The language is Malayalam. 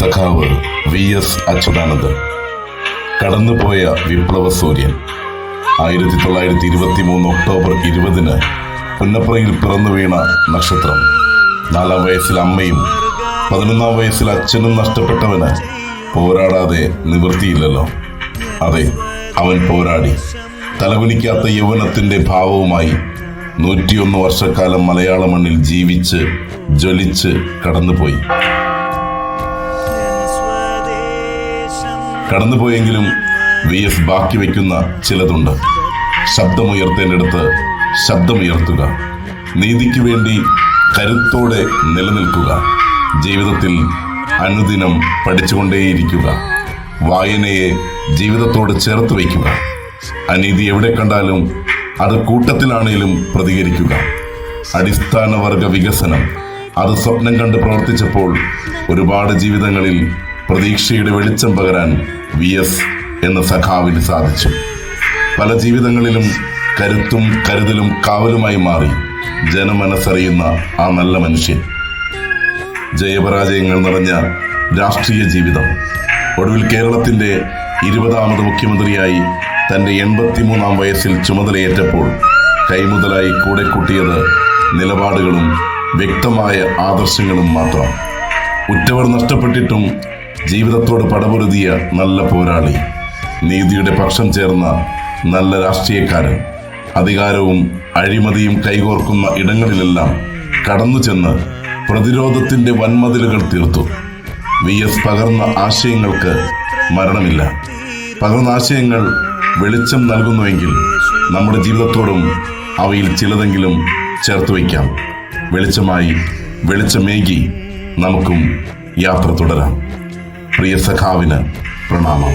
സഖാവ് വി എസ് അച്യുതാനന്ദൻ. കടന്നുപോയ വിപ്ലവ സൂര്യൻ. ആയിരത്തി തൊള്ളായിരത്തി ഇരുപത്തി മൂന്ന് ഒക്ടോബർ ഇരുപതിന് പുന്നപ്രയിൽ പിറന്നു വീണ നക്ഷത്രം. നാലാം വയസ്സിൽ അമ്മയും പതിനൊന്നാം വയസ്സിൽ അച്ഛനും നഷ്ടപ്പെട്ടവന് പോരാടാതെ നിവൃത്തിയില്ലല്ലോ. അതെ അവൻ പോരാടി. തലകുനിക്കാത്ത യൗവനത്തിന്റെ ഭാവവുമായി നൂറ്റിയൊന്ന് വർഷക്കാലം മലയാള മണ്ണിൽ ജീവിച്ച് ജ്വലിച്ച് കടന്നുപോയി. കടന്നുപോയെങ്കിലും വി എസ് ബാക്കി വയ്ക്കുന്ന ചിലതുണ്ട്. ശബ്ദമുയർത്തേണ്ടടുത്ത് ശബ്ദമുയർത്തുക. നീതിക്ക് വേണ്ടി കരുത്തോടെ നിലനിൽക്കുക. ജീവിതത്തിൽ അനുദിനം പഠിച്ചുകൊണ്ടേയിരിക്കുക. വായനയെ ജീവിതത്തോട് ചേർത്ത് വയ്ക്കുക. അനീതി എവിടെ കണ്ടാലും അത് കൂട്ടത്തിലാണേലും പ്രതികരിക്കുക. അടിസ്ഥാന വർഗ വികസനം. അത് സ്വപ്നം കണ്ട് പ്രവർത്തിച്ചപ്പോൾ ഒരുപാട് ജീവിതങ്ങളിൽ പ്രതീക്ഷയുടെ വെളിച്ചം പകരാൻ വി എസ് എന്ന സഖാവിന് സാധിച്ചു. പല ജീവിതങ്ങളിലും കരുത്തും കരുതലും കാവലുമായി മാറി ജനമനസ്സറിയുന്ന ആ നല്ല മനുഷ്യൻ. ജയപരാജയങ്ങൾ നിറഞ്ഞ രാഷ്ട്രീയ ജീവിതം. ഒടുവിൽ കേരളത്തിന്റെ ഇരുപതാമത് മുഖ്യമന്ത്രിയായി തന്റെ എൺപത്തിമൂന്നാം വയസ്സിൽ ചുമതലയേറ്റപ്പോൾ കൈമുതലായി കൂടെ കൂട്ടിയത് നിലപാടുകളും വ്യക്തമായ ആദർശങ്ങളും മാത്രം. ഉറ്റവർ നഷ്ടപ്പെട്ടിട്ടും ജീവിതത്തോട് പടപൊരുതിയ നല്ല പോരാളി നീതിയുടെ പക്ഷം ചേർന്ന നല്ല രാഷ്ട്രീയക്കാരൻ അധികാരവും അഴിമതിയും കൈകോർക്കുന്ന ഇടങ്ങളിലെല്ലാം കടന്നു ചെന്ന് പ്രതിരോധത്തിന്റെ വൻമതിലുകൾ തീർത്തു. വി എസ് പകർന്ന ആശയങ്ങൾക്ക് മരണമില്ല. പകർന്ന ആശയങ്ങൾ വെളിച്ചം നൽകുന്നുവെങ്കിൽ നമ്മുടെ ജീവിതത്തോടും അവയിൽ ചിലതെങ്കിലും ചേർത്ത് വയ്ക്കാം. വെളിച്ചമായി വെളിച്ചമേകി നമുക്കും യാത്ര തുടരാം. പ്രിയ സഖാവിന് പ്രണാമം.